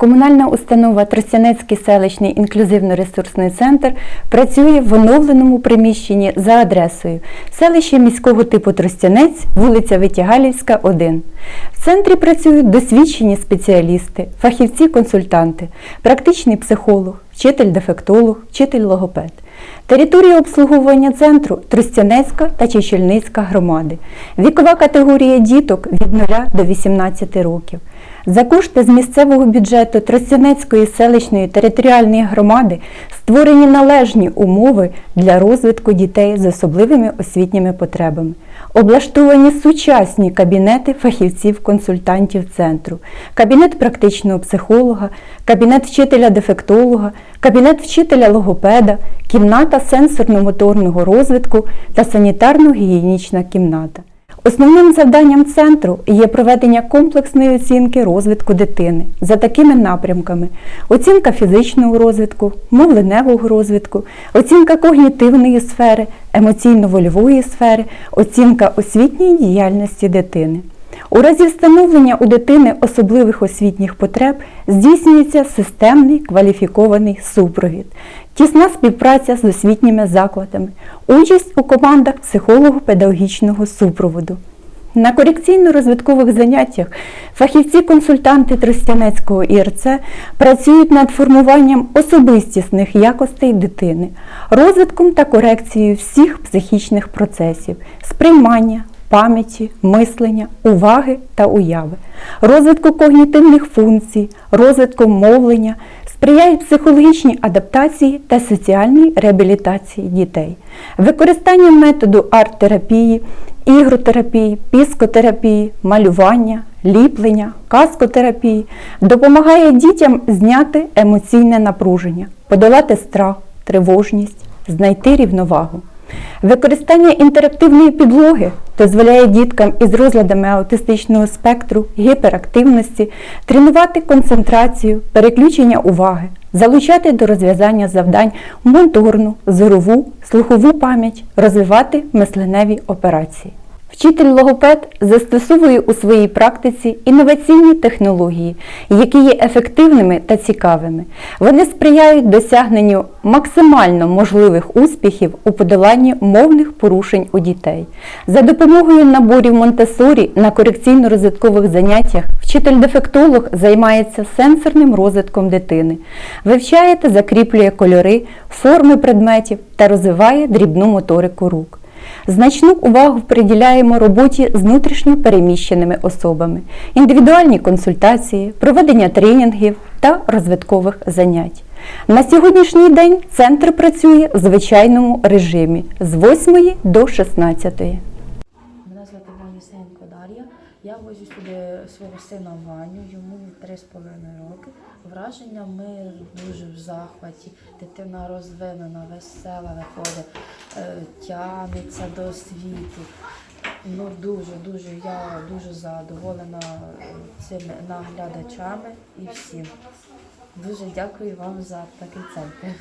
Комунальна установа Тростянецький селищний інклюзивно-ресурсний центр працює в оновленому приміщенні за адресою селище міського типу Тростянець, вулиця Витягалівська, 1. В центрі працюють досвідчені спеціалісти, фахівці-консультанти, практичний психолог, вчитель-дефектолог, вчитель-логопед. Територія обслуговування центру Тростянецька та Чечільницька громади. Вікова категорія діток від 0 до 18 років. За кошти з місцевого бюджету Тростянецької селищної територіальної громади створені належні умови для розвитку дітей з особливими освітніми потребами. Облаштовані сучасні кабінети фахівців-консультантів центру, кабінет практичного психолога, кабінет вчителя-дефектолога, кабінет вчителя-логопеда, кімната сенсорно-моторного розвитку та санітарно-гігієнічна кімната. Основним завданням центру є проведення комплексної оцінки розвитку дитини за такими напрямками: оцінка фізичного розвитку, мовленевого розвитку, оцінка когнітивної сфери, емоційно-вольової сфери, оцінка освітньої діяльності дитини. У разі встановлення у дитини особливих освітніх потреб здійснюється системний кваліфікований супровід, тісна співпраця з освітніми закладами, участь у командах психолого-педагогічного супроводу. На корекційно-розвиткових заняттях фахівці-консультанти Тростянецького ІРЦ працюють над формуванням особистісних якостей дитини, розвитком та корекцією всіх психічних процесів, сприймання, пам'яті, мислення, уваги та уяви, розвитку когнітивних функцій, розвитку мовлення, сприяють психологічній адаптації та соціальній реабілітації дітей, використанням методу арт-терапії, ігротерапії, піскотерапії, малювання, ліплення, каскотерапії допомагає дітям зняти емоційне напруження, подолати страх, тривожність, знайти рівновагу. Використання інтерактивної підлоги дозволяє діткам із розладами аутистичного спектру, гіперактивності тренувати концентрацію, переключення уваги, залучати до розв'язання завдань моторну, зорову, слухову пам'ять, розвивати мисленеві операції. Вчитель-логопед застосовує у своїй практиці інноваційні технології, які є ефективними та цікавими. Вони сприяють досягненню максимально можливих успіхів у подоланні мовних порушень у дітей. За допомогою наборів Монтесорі на корекційно-розвиткових заняттях вчитель-дефектолог займається сенсорним розвитком дитини, вивчає та закріплює кольори, форми предметів та розвиває дрібну моторику рук. Значну увагу приділяємо роботі з внутрішньо переміщеними особами, індивідуальні консультації, проведення тренінгів та розвиткових занять. На сьогоднішній день центр працює в звичайному режимі з 8 до 16. Дар'я. Я возю сюди свого сина Ваню, йому 3,5 роки. Враження ми дуже в захваті. Дитина розвинена, весела виходить, е, тягнеться до світу. Ну дуже, дуже, я дуже задоволена цими наглядачами і всім. Дуже дякую вам за такий центр.